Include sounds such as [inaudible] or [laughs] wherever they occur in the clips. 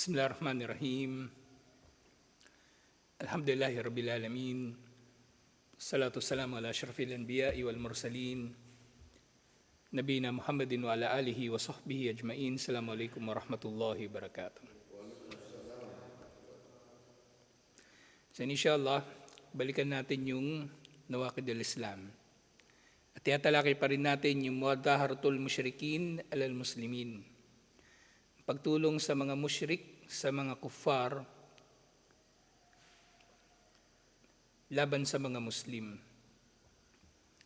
Bismillahirrahmanirrahim. Alhamdulillahi Rabbil Alamin. Salatu salamu ala ashrafil anbiya'i wal mursalin. Nabina Muhammadin wa ala alihi wa sahbihi ajma'in. Assalamualaikum warahmatullahi wabarakatuh. So inshallah, balikan natin yung Nawakid al-Islam. At tiyatalakay pa rin natin yung Muadaharatul Mushrikin alal Muslimin. Pagtulong sa mga mushrik, sa mga kuffar, laban sa mga Muslim.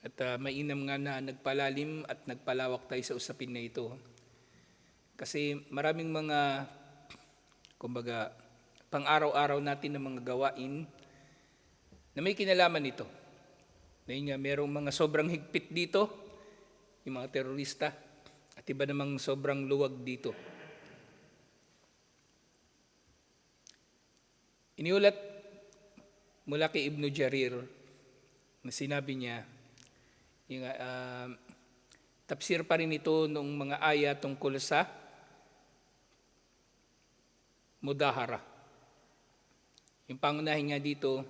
At uh, mainam nga na nagpalalim at nagpalawak tayo sa usapin na ito. Kasi maraming mga, kumbaga, pang-araw-araw natin ng mga gawain na may kinalaman nito. Na yun nga, merong mga sobrang higpit dito, yung mga terorista, at iba namang sobrang luwag dito. Iniulat mula kay Ibn Jarir na sinabi niya, yung, uh, tapsir pa rin ito ng mga aya tungkol sa mudahara. Yung pangunahin nga dito,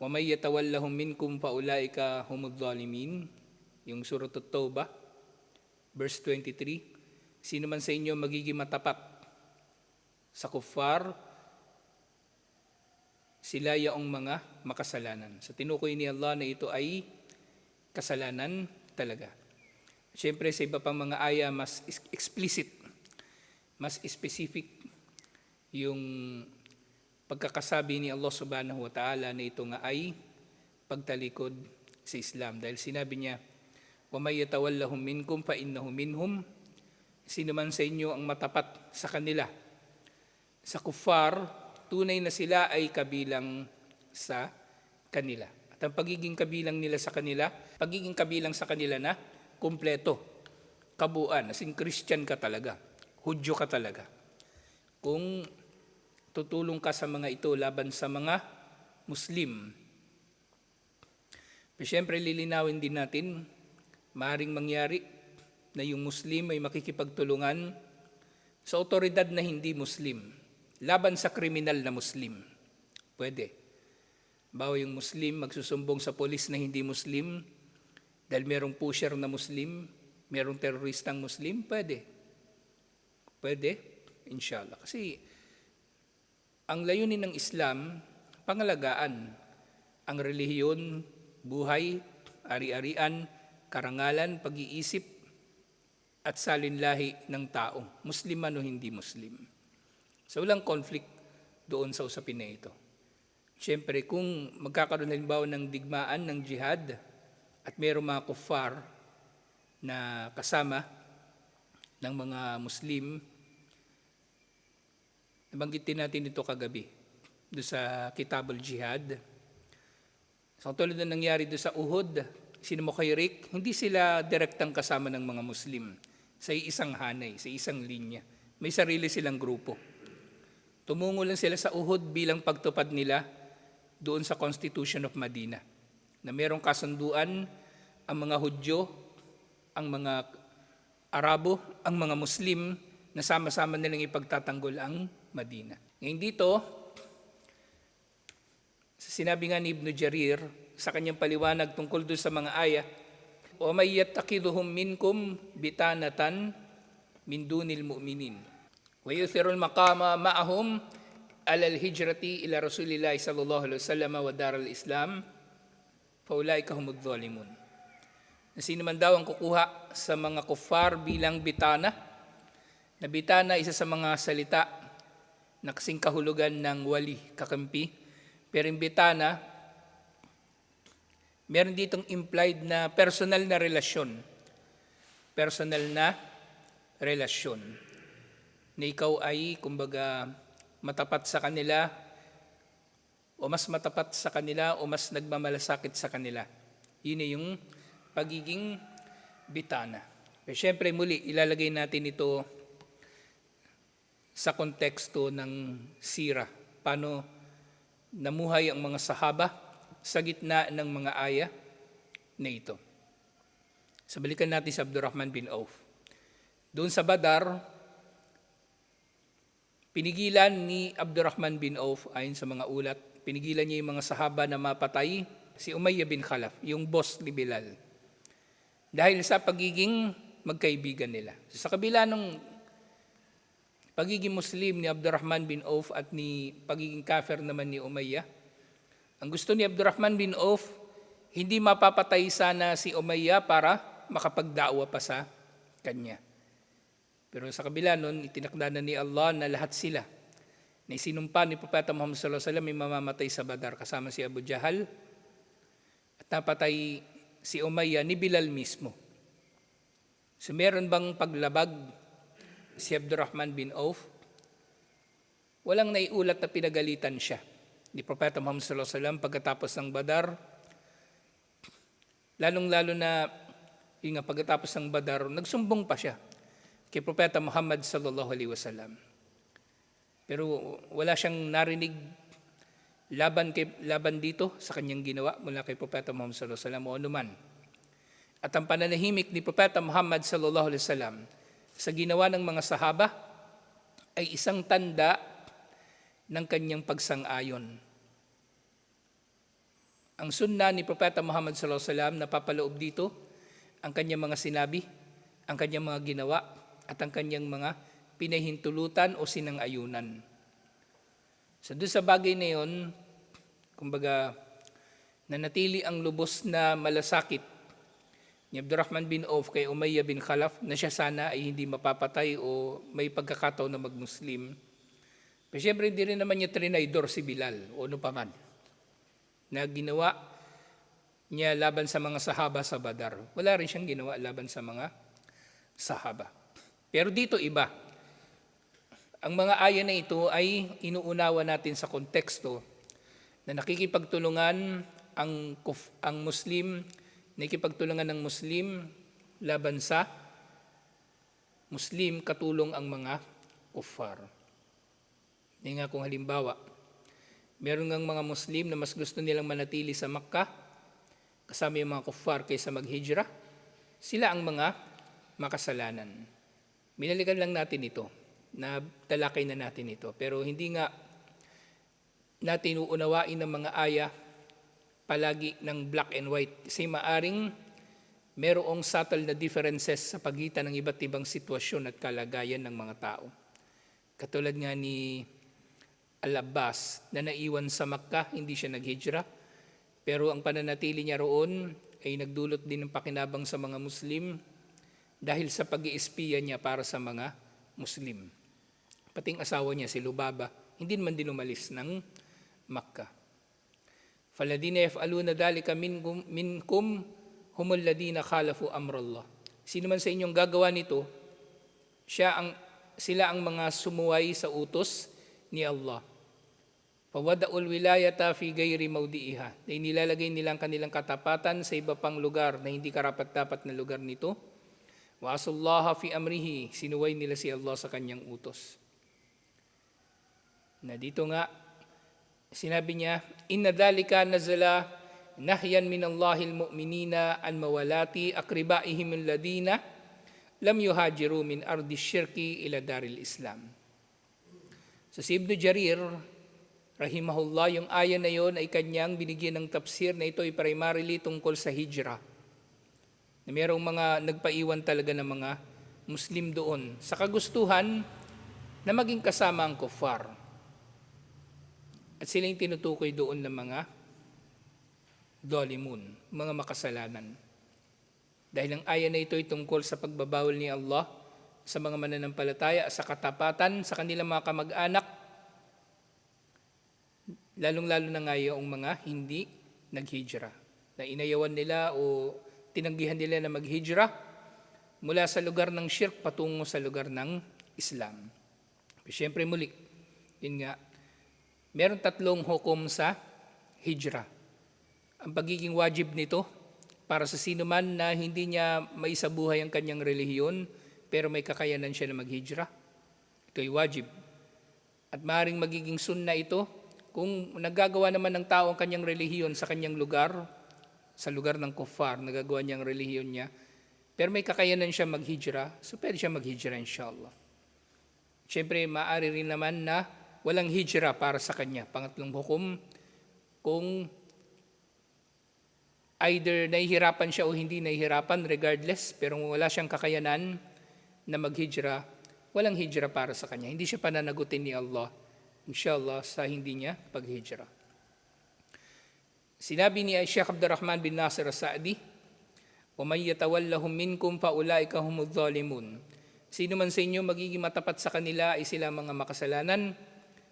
وَمَنْ يَتَوَلَّهُمْ مِنْكُمْ فَأُولَٰئِكَ هُمُ الظَّالِمِينَ Yung Surah At-Tawbah, verse 23, Sino man sa inyo magiging matapat sa kuffar, sila yaong mga makasalanan. Sa tinukoy ni Allah na ito ay kasalanan talaga. Siyempre sa iba pang mga aya mas explicit, mas specific yung pagkakasabi ni Allah subhanahu wa ta'ala na ito nga ay pagtalikod sa Islam. Dahil sinabi niya, وَمَنْ يَتَوَلَّهُمْ مِنْكُمْ فَإِنَّهُ مِنْهُمْ Sino man sa inyo ang matapat sa kanila. Sa kuffar, tunay na sila ay kabilang sa kanila. At ang pagiging kabilang nila sa kanila, pagiging kabilang sa kanila na kumpleto, kabuuan, as in Christian ka talaga, Hudyo ka talaga. Kung tutulong ka sa mga ito laban sa mga Muslim, pero siyempre lilinawin din natin, maaaring mangyari na yung Muslim ay makikipagtulungan sa otoridad na hindi Muslim laban sa kriminal na Muslim. Pwede. Bawa yung Muslim magsusumbong sa polis na hindi Muslim dahil merong pusher na Muslim, merong teroristang Muslim, pwede. Pwede, inshallah. Kasi ang layunin ng Islam, pangalagaan ang relihiyon, buhay, ari-arian, karangalan, pag-iisip, at salinlahi ng tao, Muslim man o hindi Muslim. So walang conflict doon sa usapin na ito. Siyempre, kung magkakaroon halimbawa ng digmaan ng jihad at mayroong mga kuffar na kasama ng mga Muslim, nabanggitin natin ito kagabi do sa Kitabul Jihad. So tulad na nangyari do sa Uhud, sino mo kay Rick, hindi sila direktang kasama ng mga Muslim sa isang hanay, sa isang linya. May sarili silang grupo. Tumungo lang sila sa Uhud bilang pagtupad nila doon sa Constitution of Medina na mayroong kasunduan ang mga Hudyo, ang mga Arabo, ang mga Muslim na sama-sama nilang ipagtatanggol ang Medina. Ngayon dito, sa sinabi nga ni Ibn Jarir sa kanyang paliwanag tungkol doon sa mga aya, o may yattakiduhum minkum bitanatan min dunil mu'minin ويؤثر المقام معهم على الهجرة إلى رسول الله صلى الله عليه وسلم ودار الإسلام فأولئك هم الظالمون na sino man daw ang kukuha sa mga kuffar bilang bitana, na bitana isa sa mga salita na kasing kahulugan ng wali, kakampi. Pero yung bitana, meron ditong implied na personal na relasyon. Personal na relasyon na ikaw ay, kumbaga, matapat sa kanila o mas matapat sa kanila o mas nagmamalasakit sa kanila. Yun ay yung pagiging bitana. Pero syempre muli, ilalagay natin ito sa konteksto ng sira. Paano namuhay ang mga sahaba sa gitna ng mga aya na ito. Sa balikan natin sa Abdurrahman bin Auf. Doon sa Badar, Pinigilan ni Abdurrahman bin Auf, ayon sa mga ulat, pinigilan niya yung mga sahaba na mapatay si Umayyah bin Khalaf, yung boss ni Bilal. Dahil sa pagiging magkaibigan nila. Sa kabila ng pagiging Muslim ni Abdurrahman bin Auf at ni pagiging kafir naman ni Umayyah, ang gusto ni Abdurrahman bin Auf, hindi mapapatay sana si Umayyah para makapagdawa pa sa kanya. Pero sa kabila nun, itinakda na ni Allah na lahat sila na isinumpa ni Propeta Muhammad sallallahu alaihi wasallam ay mamamatay sa Badar kasama si Abu Jahal at napatay si Umayyah ni Bilal mismo. So meron bang paglabag si Abdurrahman bin Auf? Walang naiulat na pinagalitan siya ni Propeta Muhammad sallallahu alaihi wasallam pagkatapos ng Badar. Lalong-lalo na yung pagkatapos ng Badar, nagsumbong pa siya kay Propeta Muhammad sallallahu alaihi wasallam. Pero wala siyang narinig laban kay laban dito sa kanyang ginawa mula kay Propeta Muhammad sallallahu alaihi wasallam o anuman. At ang pananahimik ni Propeta Muhammad sallallahu alaihi wasallam sa ginawa ng mga sahaba ay isang tanda ng kanyang pagsang-ayon. Ang sunna ni Propeta Muhammad sallallahu alaihi wasallam napapaloob dito ang kanyang mga sinabi, ang kanyang mga ginawa at ang kanyang mga pinahintulutan o sinang-ayunan. So doon sa bagay na yun, kumbaga, nanatili ang lubos na malasakit ni Abdurrahman bin Auf kay Umayyah bin Khalaf na siya sana ay hindi mapapatay o may pagkakataon na magmuslim. Pero siyempre hindi rin naman niya trinaydor si Bilal o ano pa man na ginawa niya laban sa mga sahaba sa Badar. Wala rin siyang ginawa laban sa mga sahaba. Pero dito iba. Ang mga aya na ito ay inuunawa natin sa konteksto na nakikipagtulungan ang, ang Muslim, nakikipagtulungan ng Muslim laban sa Muslim katulong ang mga kuffar. Hindi nga kung halimbawa, meron ngang mga Muslim na mas gusto nilang manatili sa Makkah kasama yung mga kuffar kaysa maghijra, sila ang mga makasalanan. Binalikan lang natin ito, na talakay na natin ito. Pero hindi nga natin uunawain ng mga aya palagi ng black and white. Kasi maaring merong subtle na differences sa pagitan ng iba't ibang sitwasyon at kalagayan ng mga tao. Katulad nga ni Al-Abbas na naiwan sa Makkah, hindi siya naghijra. Pero ang pananatili niya roon ay nagdulot din ng pakinabang sa mga Muslim dahil sa pag iispiya niya para sa mga Muslim. Pating asawa niya si Lubaba, hindi naman din umalis ng Makkah. Faladina yaf'aluna dalika minkum, minkum humul ladina khalafu amrallah. Sino man sa inyong gagawa nito, siya ang, sila ang mga sumuway sa utos ni Allah. Pawadaul wilayata fi gayri maudiiha. Na inilalagay nilang kanilang katapatan sa iba pang lugar na hindi karapat-dapat na lugar nito. Wa fi amrihi. Sinuway nila si Allah sa kanyang utos. Na dito nga, sinabi niya, Inna dhalika nazala nahyan min Allahil mu'minina an mawalati akribaihim alladina lam yuhajiru min ardi syirki ila daril Islam. So si Ibn Jarir, rahimahullah, yung aya na yon ay kanyang binigyan ng tafsir na ito ay primarily tungkol sa hijra. Na mayroong mga nagpaiwan talaga ng mga Muslim doon sa kagustuhan na maging kasama ang kuffar. At sila yung tinutukoy doon ng mga dolimun, mga makasalanan. Dahil ang aya na ito ay tungkol sa pagbabawal ni Allah sa mga mananampalataya, sa katapatan, sa kanilang mga kamag-anak, lalong-lalo na nga yung mga hindi naghijra. Na inayawan nila o tinanggihan nila na maghijra mula sa lugar ng shirk patungo sa lugar ng Islam. Siyempre muli, yun nga, meron tatlong hukom sa hijra. Ang pagiging wajib nito para sa sino man na hindi niya maisabuhay ang kanyang relihiyon pero may kakayanan siya na maghijra. Ito ay wajib. At maaaring magiging sunna ito kung nagagawa naman ng tao ang kanyang relihiyon sa kanyang lugar, sa lugar ng kuffar, nagagawa niya ang relihiyon niya, pero may kakayanan siya maghijra, so pwede siya maghijra inshallah. Siyempre, maaari rin naman na walang hijra para sa kanya. Pangatlong hukom, kung either nahihirapan siya o hindi nahihirapan, regardless, pero wala siyang kakayanan na maghijra, walang hijra para sa kanya. Hindi siya pananagutin ni Allah, inshallah, sa hindi niya paghijra. Sinabi ni Sheikh Abdurrahman bin Nasir As-Sa'di, وَمَنْ يَتَوَلَّهُمْ مِنْكُمْ فَأُولَٰئِكَ هُمُ الظَّالِمُونَ Sino man sa inyo magiging matapat sa kanila ay sila mga makasalanan.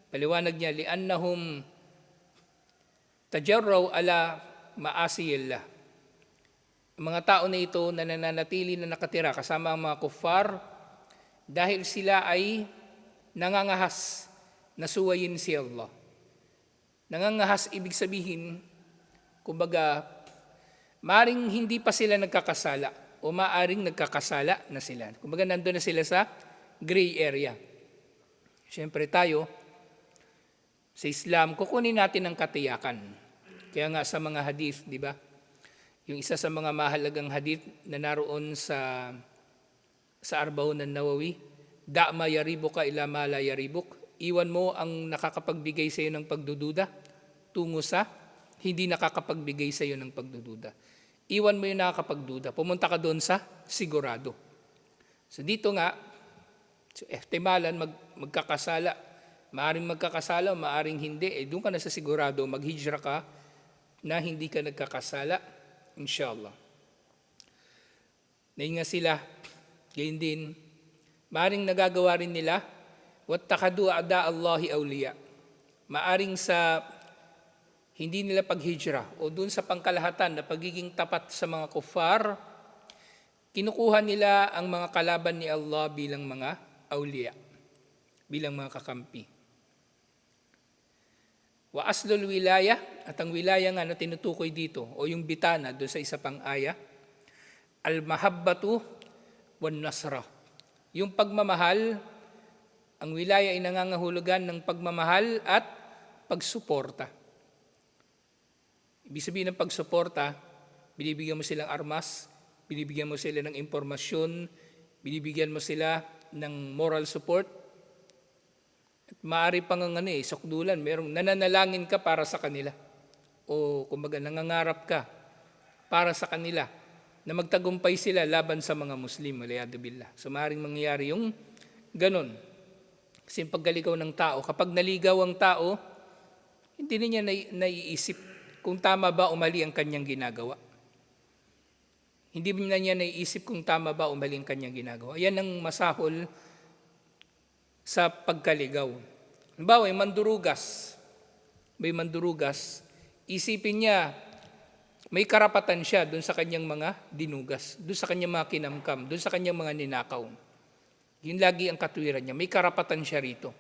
Paliwanag niya, li'annahum tajarraw ala maasiyillah. Ang mga tao na ito na nananatili na nakatira kasama ang mga kuffar dahil sila ay nangangahas na suwayin si Allah. Nangangahas ibig sabihin, kumbaga, maring hindi pa sila nagkakasala o maaring nagkakasala na sila. Kumbaga nandun na sila sa gray area. Siyempre tayo, sa Islam, kukunin natin ang katiyakan. Kaya nga sa mga hadith, di ba? Yung isa sa mga mahalagang hadith na naroon sa sa Arbaun ng Nawawi, Da'ma yaribuka ila ma. Iwan mo ang nakakapagbigay sa iyo ng pagdududa tungo sa hindi nakakapagbigay sa iyo ng pagdududa. Iwan mo yung nakakapagduda. Pumunta ka doon sa sigurado. So dito nga, so ehtimalan mag, magkakasala. Maaring magkakasala, maaring hindi. Eh doon ka na sa sigurado, maghijra ka na hindi ka nagkakasala. Inshallah. Ngayon nga sila, gayon din, maaring nagagawa rin nila, wattakadu ada Allahi awliya. Maaring sa hindi nila paghijra o dun sa pangkalahatan na pagiging tapat sa mga kufar, kinukuha nila ang mga kalaban ni Allah bilang mga awliya, bilang mga kakampi. Wa aslul wilaya, at ang wilaya nga na tinutukoy dito, o yung bitana doon sa isa pang aya, al-mahabbatu wan nasra. Yung pagmamahal, ang wilaya ay nangangahulugan ng pagmamahal at pagsuporta. Ibig sabihin ng pagsuporta, binibigyan mo silang armas, binibigyan mo sila ng impormasyon, binibigyan mo sila ng moral support, at maaari pang ang ano eh, sukdulan, merong nananalangin ka para sa kanila. O kumbaga nangangarap ka para sa kanila na magtagumpay sila laban sa mga Muslim, aliyadu billah. So maaaring mangyayari yung ganon. Kasi paggaligaw ng tao, kapag naligaw ang tao, hindi niya nai- naiisip kung tama ba o mali ang kanyang ginagawa. Hindi na niya naiisip kung tama ba o mali ang kanyang ginagawa. Yan ang masahol sa pagkaligaw. Halimbawa, yung mandurugas. May mandurugas, isipin niya, may karapatan siya doon sa kanyang mga dinugas, doon sa kanyang mga kinamkam, doon sa kanyang mga ninakaw. Yun lagi ang katwiran niya. May karapatan siya rito.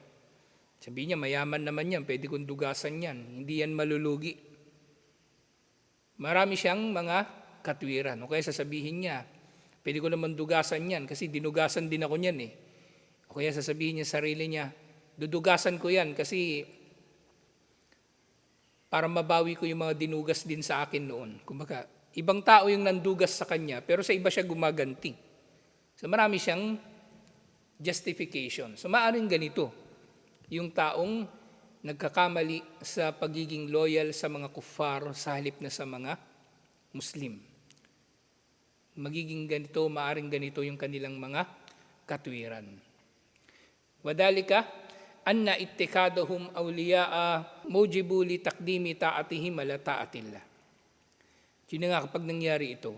Sabi niya, mayaman naman yan, pwede kong dugasan yan. Hindi yan malulugi. Marami siyang mga katwiran. O kaya sasabihin niya, pwede ko naman dugasan yan kasi dinugasan din ako niyan eh. O kaya sasabihin niya sa sarili niya, dudugasan ko yan kasi para mabawi ko yung mga dinugas din sa akin noon. Kumbaga, ibang tao yung nandugas sa kanya, pero sa iba siya gumaganti. So marami siyang justification. So maaaring ganito, yung taong nagkakamali sa pagiging loyal sa mga kuffar sa halip na sa mga Muslim. Magiging ganito, maaring ganito yung kanilang mga katwiran. Wadalika, anna ittikadahum awliya'a mujibu li takdimi ta'atihim ala ta'atillah. Yun nga kapag nangyari ito,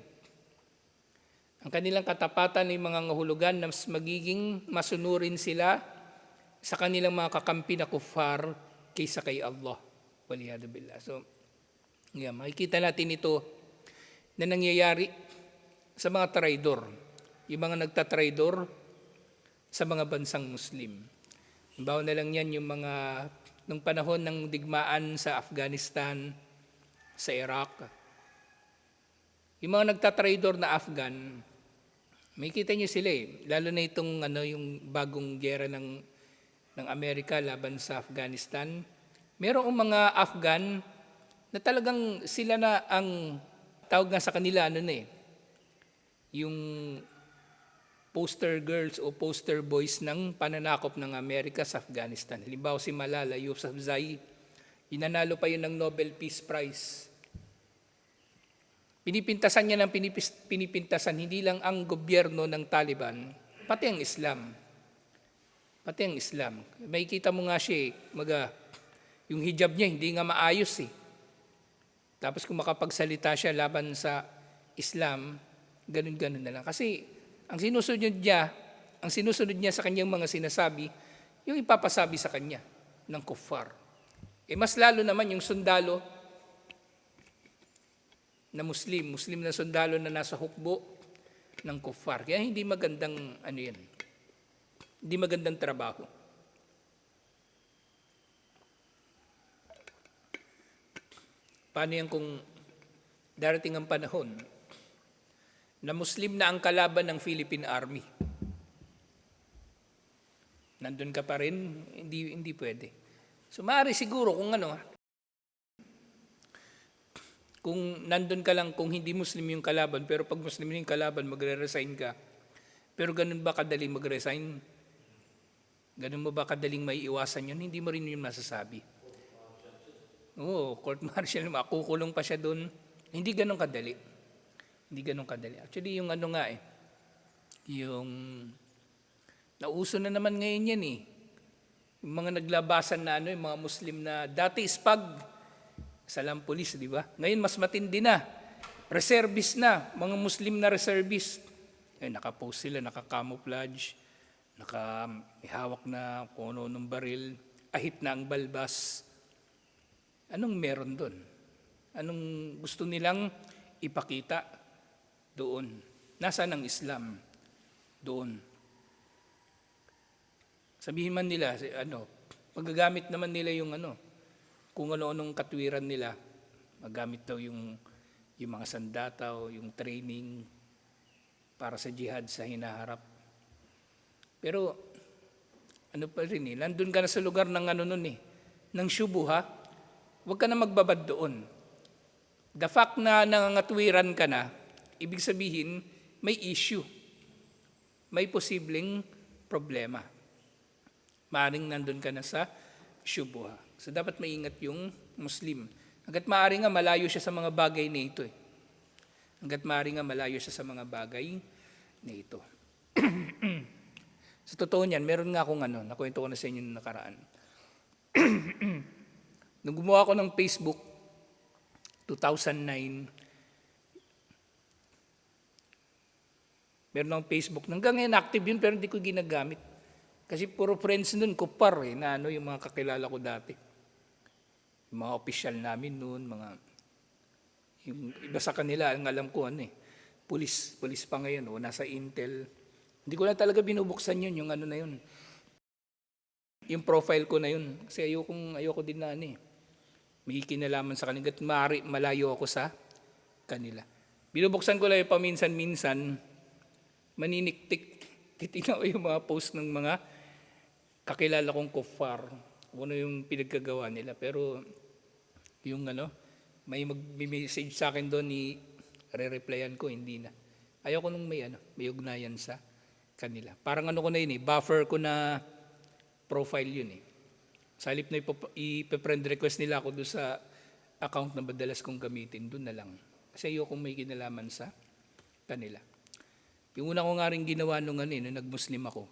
ang kanilang katapatan ay mga ngahulugan na mas magiging masunurin sila sa kanilang mga kakampi na kuffar kaysa kay Allah. Waliyadu billah. So, yeah, makikita natin ito na nangyayari sa mga traidor. Yung mga nagtatraidor sa mga bansang Muslim. Halimbawa na lang yan yung mga nung panahon ng digmaan sa Afghanistan, sa Iraq. Yung mga nagtatraidor na Afghan, may kita niyo sila eh. Lalo na itong ano, yung bagong gera ng, ng Amerika laban sa Afghanistan. Merong mga Afghan na talagang sila na ang tawag nga sa kanila, ano na eh, yung poster girls o poster boys ng pananakop ng Amerika sa Afghanistan. Halimbawa si Malala Yousafzai, inanalo pa yun ng Nobel Peace Prize. Pinipintasan niya ng pinipintasan hindi lang ang gobyerno ng Taliban, pati ang Islam. Pati ang Islam. May kita mo nga siya, eh, maga, yung hijab niya hindi nga maayos eh. Tapos kung makapagsalita siya laban sa Islam, ganun-ganun na lang. Kasi ang sinusunod niya, ang sinusunod niya sa kanyang mga sinasabi, yung ipapasabi sa kanya ng kuffar. Eh mas lalo naman yung sundalo na Muslim, Muslim na sundalo na nasa hukbo ng kuffar. Kaya hindi magandang ano yan. Hindi magandang trabaho. Paano yan kung darating ang panahon na Muslim na ang kalaban ng Philippine Army? Nandun ka pa rin, hindi, hindi pwede. So maaari siguro kung ano, kung nandun ka lang, kung hindi Muslim yung kalaban, pero pag Muslim yung kalaban, magre-resign ka. Pero ganun ba kadaling mag-resign? Ganun mo ba kadaling may iwasan yun? Hindi mo rin yun masasabi. Oo, court [laughs] martial, makukulong pa siya doon. Hindi ganun kadali. Hindi ganun kadali. Actually, yung ano nga eh, yung nauso na naman ngayon yan eh. Yung mga naglabasan na ano, yung mga Muslim na dati ispag, salam police, di ba? Ngayon mas matindi na. Reservist na, mga Muslim na reservist. Eh, nakapost sila, naka-camouflage, naka may hawak na kung ano ng baril, ahit na ang balbas. Anong meron doon? Anong gusto nilang ipakita doon? Nasaan ang Islam? Doon. Sabihin man nila, ano, magagamit naman nila yung ano, kung ano-anong katwiran nila, magamit daw yung, yung mga sandataw, yung training para sa jihad sa hinaharap. Pero, ano pa rin eh, nandun ka na sa lugar ng ano nun eh, ng syubuha, huwag ka na magbabad doon. The fact na nangangatwiran ka na, ibig sabihin, may issue. May posibleng problema. Maaring nandun ka na sa syubuha. So dapat maingat yung Muslim. Hanggat maaari nga malayo siya sa mga bagay na ito eh. Hanggat maaari nga malayo siya sa mga bagay na ito. [clears throat] sa totoo niyan, meron nga akong ano, nakwento ko na sa inyo nung nakaraan. [clears throat] Nung gumawa ko ng Facebook, 2009, meron akong Facebook. Hanggang ngayon active yun pero hindi ko ginagamit. Kasi puro friends nun, kupar eh, na ano yung mga kakilala ko dati. Yung mga official namin noon, mga, yung iba sa kanila, ang alam ko ano eh, pulis, pulis pa ngayon, o nasa Intel. Hindi ko na talaga binubuksan yun, yung ano na yun. Yung profile ko na yun. Kasi ayokong, ayoko din na ano eh. May kinalaman sa kanila. At maaari, malayo ako sa kanila. Binubuksan ko lang yung paminsan-minsan, maniniktik. Titignan ko yung mga post ng mga kakilala kong kuffar. Ano yung pinagkagawa nila. Pero yung ano, may mag-message sa akin doon, ni re-replyan ko, hindi na. Ayoko nung may ano, may ugnayan sa kanila. Parang ano ko na yun eh, buffer ko na profile yun eh. Sa halip na ipe-friend request nila ako doon sa account na madalas kong gamitin, doon na lang. Kasi ayoko may kinalaman sa kanila. Yung una ko nga rin ginawa nung ano eh, nung nag-Muslim ako.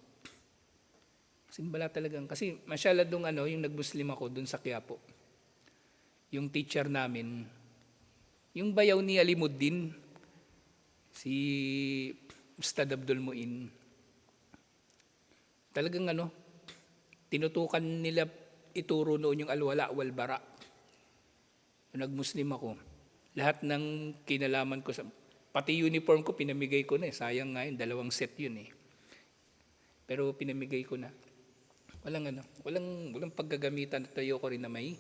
Simbala talagang, kasi masyala dong ano, yung nag-Muslim ako doon sa Quiapo. Yung teacher namin, yung bayaw ni Alimuddin, si Ustad Abdul Muin, talagang ano, tinutukan nila ituro noon yung alwala wal bara. Nung nag-Muslim ako, lahat ng kinalaman ko sa pati uniform ko pinamigay ko na eh. Sayang nga yun, dalawang set yun eh. Pero pinamigay ko na. Walang ano, walang walang paggagamitan at tayo ko rin na may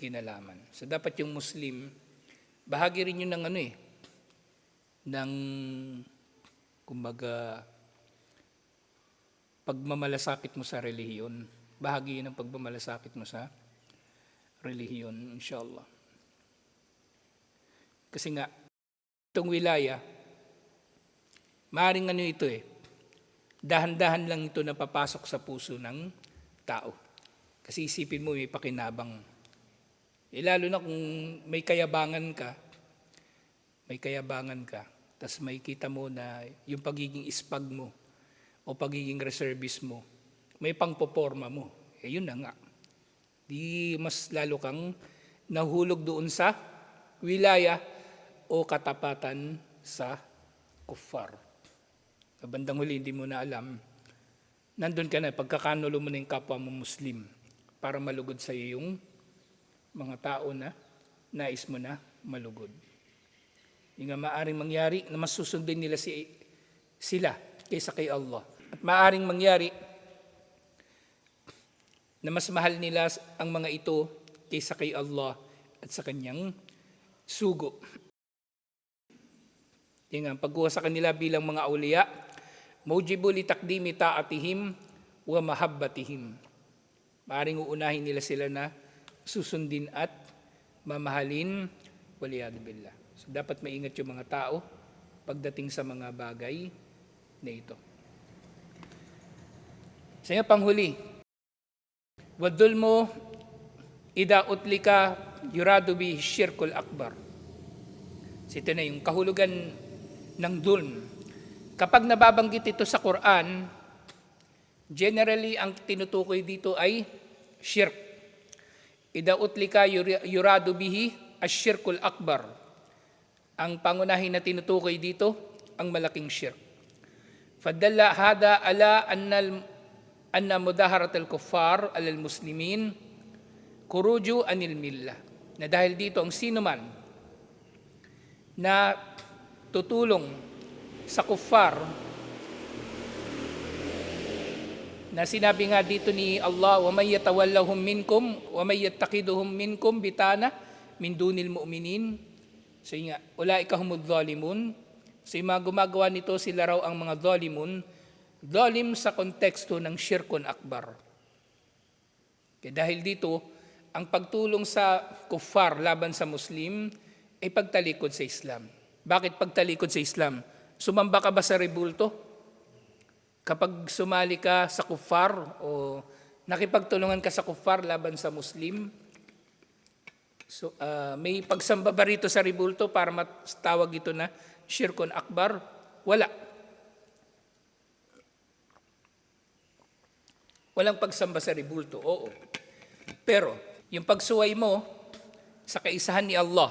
kinalaman. So dapat yung Muslim bahagi rin yun ng ano eh ng kumbaga pagmamalasakit mo sa relihiyon. Bahagi ng pagmamalasakit mo sa relihiyon, inshallah. Kasi nga, itong wilaya, maaaring ano ito eh, dahan-dahan lang ito napapasok sa puso ng tao. Kasi isipin mo may pakinabang. Eh, lalo na kung may kayabangan ka, may kayabangan ka, tas may kita mo na yung pagiging ispag mo o pagiging reservist mo, may pangpoporma mo. Eh yun na nga. Di mas lalo kang nahulog doon sa wilaya o katapatan sa kuffar. Sa bandang huli, hindi mo na alam, nandun ka na, pagkakanulo mo yung kapwa mo Muslim para malugod sa iyo yung mga tao na nais mo na malugod. Yung nga maaring mangyari na mas susundin nila si, sila kaysa kay Allah. At maaring mangyari na mas mahal nila ang mga ito kaysa kay Allah at sa kanyang sugo. Yung nga, pagkuha sa kanila bilang mga auliya, mujibu li takdimi ta'atihim wa mahabbatihim. Maaring uunahin nila sila na susundin at mamahalin waliyad billah. So dapat maingat yung mga tao pagdating sa mga bagay na ito. Sa nga panghuli, wadul mo ida utlika yuradu bi syirkul akbar. So na yung kahulugan ng dulm. Kapag nababanggit ito sa Quran, generally ang tinutukoy dito ay shirk. Ida utlika yur- yuradu bihi asyirkul akbar. Ang pangunahin na tinutukoy dito, ang malaking shirk. Fadalla hada ala anna anna mudaharat al-kuffar alal muslimin kuruju anil millah. Na dahil dito ang sino man na tutulong sa kuffar na sinabi nga dito ni Allah, wa may yatawallahum minkum, wa may yattakiduhum minkum bitana min dunil mu'minin. So nga, ulaika humud yung mga gumagawa nito, sila raw ang mga zalimun. Zalim sa konteksto ng shirkun akbar. Kaya dahil dito, ang pagtulong sa kuffar laban sa Muslim ay pagtalikod sa Islam. Bakit pagtalikod sa Islam? Sumamba ka ba sa rebulto? Kapag sumali ka sa kuffar o nakipagtulungan ka sa kuffar laban sa Muslim, so, ah, may pagsamba ba rito sa rebulto para matawag ito na shirkun akbar? Wala. Walang pagsamba sa rebulto, oo. Pero, yung pagsuway mo sa kaisahan ni Allah,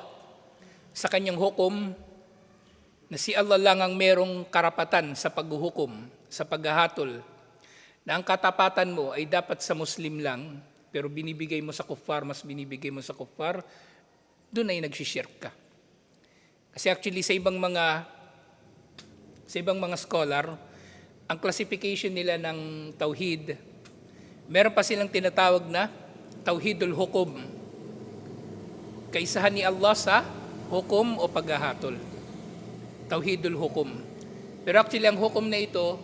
sa kanyang hukom, na si Allah lang ang merong karapatan sa paghuhukom, sa paghahatol, na ang katapatan mo ay dapat sa Muslim lang, pero binibigay mo sa kuffar, mas binibigay mo sa kuffar, doon ay nagsishirk ka. Kasi actually sa ibang mga sa ibang mga scholar, ang classification nila ng tauhid, meron pa silang tinatawag na tauhidul hukum. Kaisahan ni Allah sa hukom o paghahatol. Tauhidul hukum. Pero actually ang hukom na ito,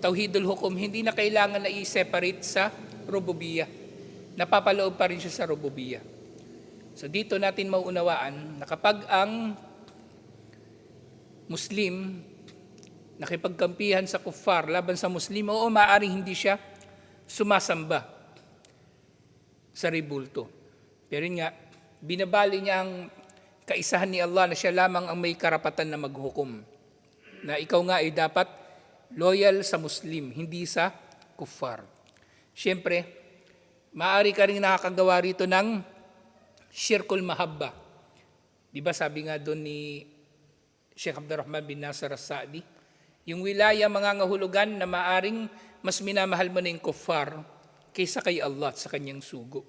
tauhidul hukum, hindi na kailangan na i-separate sa rububiyah. Napapaloob pa rin siya sa rububiyah. So dito natin mauunawaan na kapag ang Muslim nakipagkampihan sa kuffar laban sa Muslim, oo, maaaring hindi siya sumasamba sa ribulto. Pero nga, binabali niya ang kaisahan ni Allah na siya lamang ang may karapatan na maghukom. Na ikaw nga ay dapat loyal sa Muslim, hindi sa kuffar. Siyempre, maaari ka rin nakakagawa rito ng shirkul mahabba. Di ba sabi nga doon ni Sheikh Abdurrahman bin Nasir as-Sa'di, yung wilaya mga ngahulugan na maaring mas minamahal mo na yung kuffar kaysa kay Allah at sa kanyang sugo.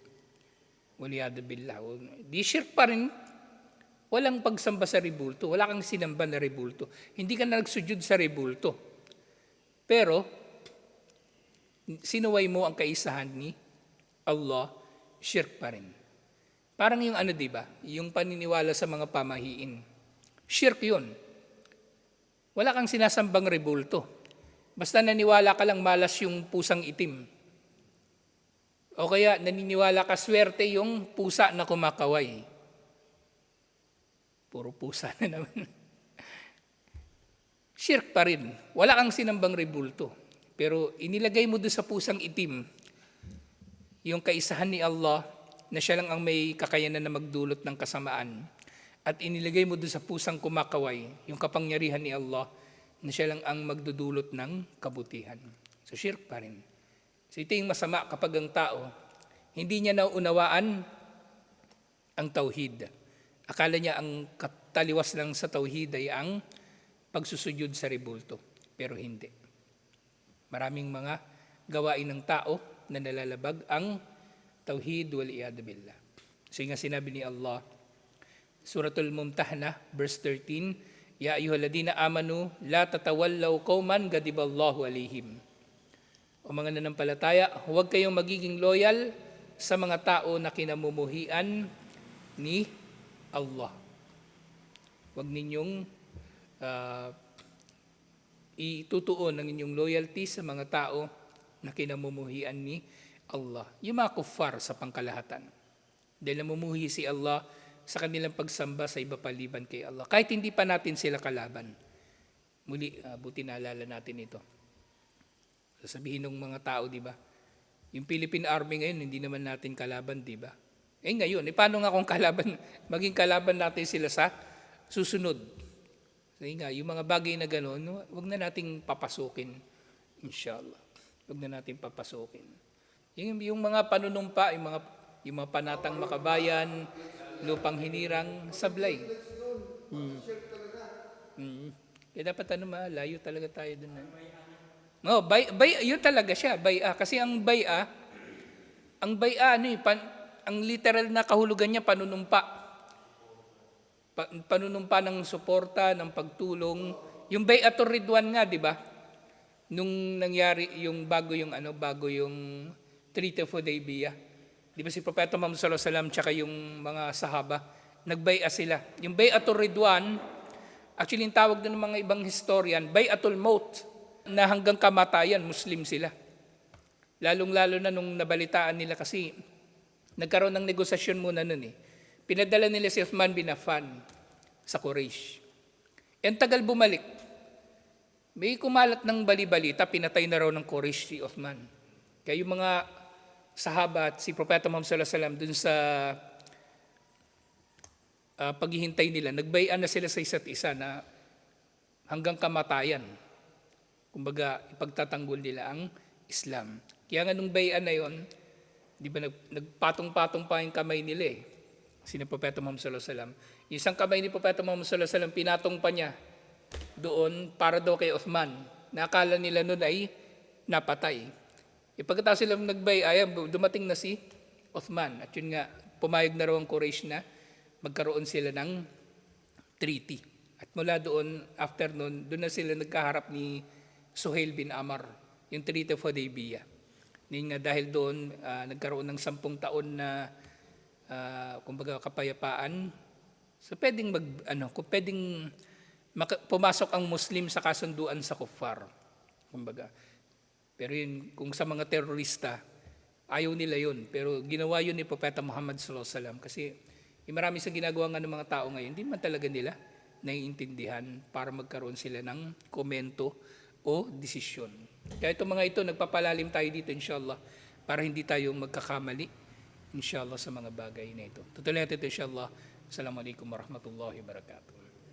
Waliyadu billah. Di shirk pa rin. Walang pagsamba sa ribulto. Wala kang sinamba na ribulto. Hindi ka na nagsujud sa ribulto. Pero, sinuway mo ang kaisahan ni Allah, shirk pa rin. Parang yung ano, di ba? Yung paniniwala sa mga pamahiin. Shirk yun. Wala kang sinasambang rebulto. Basta naniwala ka lang malas yung pusang itim. O kaya naniniwala ka swerte yung pusa na kumakaway. Puro pusa na naman. Shirk pa rin. Wala kang sinambang rebulto. Pero inilagay mo doon sa pusang itim yung kaisahan ni Allah na siya lang ang may kakayanan na magdulot ng kasamaan. At inilagay mo doon sa pusang kumakaway yung kapangyarihan ni Allah na siya lang ang magdudulot ng kabutihan. So shirk pa rin. So ito yung masama kapag ang tao, hindi niya nauunawaan ang tauhid. Akala niya ang kataliwas lang sa tauhid ay ang pagsusujud sa rebulto. Pero hindi. Maraming mga gawain ng tao na nalalabag ang tauhid wal iyad billah. So nga sinabi ni Allah, Suratul Mumtahna, verse 13, Ya ayyuhalladina amanu, la tatawallaw qauman gadiballahu alaihim. O mga nanampalataya, huwag kayong magiging loyal sa mga tao na kinamumuhian ni Allah. Huwag ninyong ah, itutuon ang inyong loyalty sa mga tao na kinamumuhian ni Allah. Yung mga kuffar sa pangkalahatan. Dahil namumuhi si Allah sa kanilang pagsamba sa iba paliban kay Allah. Kahit hindi pa natin sila kalaban. Muli, ah, buti naalala natin ito. Sasabihin ng mga tao, di ba? Yung Philippine Army ngayon, hindi naman natin kalaban, di ba? Eh ngayon, eh, paano nga kung kalaban, [laughs] maging kalaban natin sila sa susunod? So nga, yung mga bagay na gano'n, no, wag na nating papasukin, inshallah. Wag na nating papasukin. Yung, yung mga panunumpa, yung mga, yung mga panatang makabayan, lupang hinirang, sablay. Mm. Mm. Kaya dapat ano, malayo talaga tayo dun. eh. No, bay, bay, yun talaga siya, bay'a. Kasi ang bay'a, ang bay'a, ano eh, pan, ang literal na kahulugan niya, panunumpa. Pa, panunumpa ng suporta, ng pagtulong. Yung bay'atul ridwan nga, di ba? Nung nangyari yung bago yung ano, bago yung Treaty of Hudaybiyah. Di ba si Propeta Muhammad sallallahu alaihi wasallam tsaka yung mga sahaba, nagbai'a sila. Yung bay'atul ridwan, actually yung tawag ng mga ibang historian, bay'atul maut, na hanggang kamatayan, Muslim sila. Lalong-lalo na nung nabalitaan nila kasi nagkaroon ng negosasyon muna nun eh. Pinadala nila si Uthman bin Affan sa Quraysh. Ang tagal bumalik. May kumalat ng bali-balita, pinatay na raw ng Quraysh si Uthman. Kaya yung mga sahaba at si Propeta Muhammad sallallahu alaihi wasallam dun sa ah, paghihintay nila, nagbayan na sila sa isa't isa na hanggang kamatayan. Kumbaga, ipagtatanggol nila ang Islam. Kaya nga nung bayan na yon, di ba nag, nagpatong-patong pa yung kamay nila eh. Sino Propeta Muhammad sallallahu alaihi wasallam. Isang kamay ni Propeta Muhammad sallallahu alaihi wasallam, pinatong pa niya doon para daw kay Uthman. Nakala nila noon ay napatay. E pagkatapos sila nagbayayan, dumating na si Uthman. At yun nga, pumayag na raw ang Quraysh na magkaroon sila ng treaty. At mula doon, after noon, doon na sila nagkaharap ni Suhail bin Amar, yung Treaty of Hudaybiyah. Yun nga dahil doon, ah, nagkaroon ng sampung taon na, ah, kumbaga, kapayapaan. So pwedeng mag, ano, kung pwedeng pumasok ang Muslim sa kasunduan sa kuffar. Kumbaga. Pero yun, kung sa mga terorista, ayaw nila yun. Pero ginawa yun ni Propeta Muhammad sallallahu alaihi wasallam kasi yung marami sa ginagawa ng mga tao ngayon, hindi man talaga nila naiintindihan para magkaroon sila ng komento o desisyon. Kaya itong mga ito, nagpapalalim tayo dito inshallah para hindi tayo magkakamali inshallah sa mga bagay na ito. Tutuloy natin ito inshallah. Assalamualaikum warahmatullahi wabarakatuh.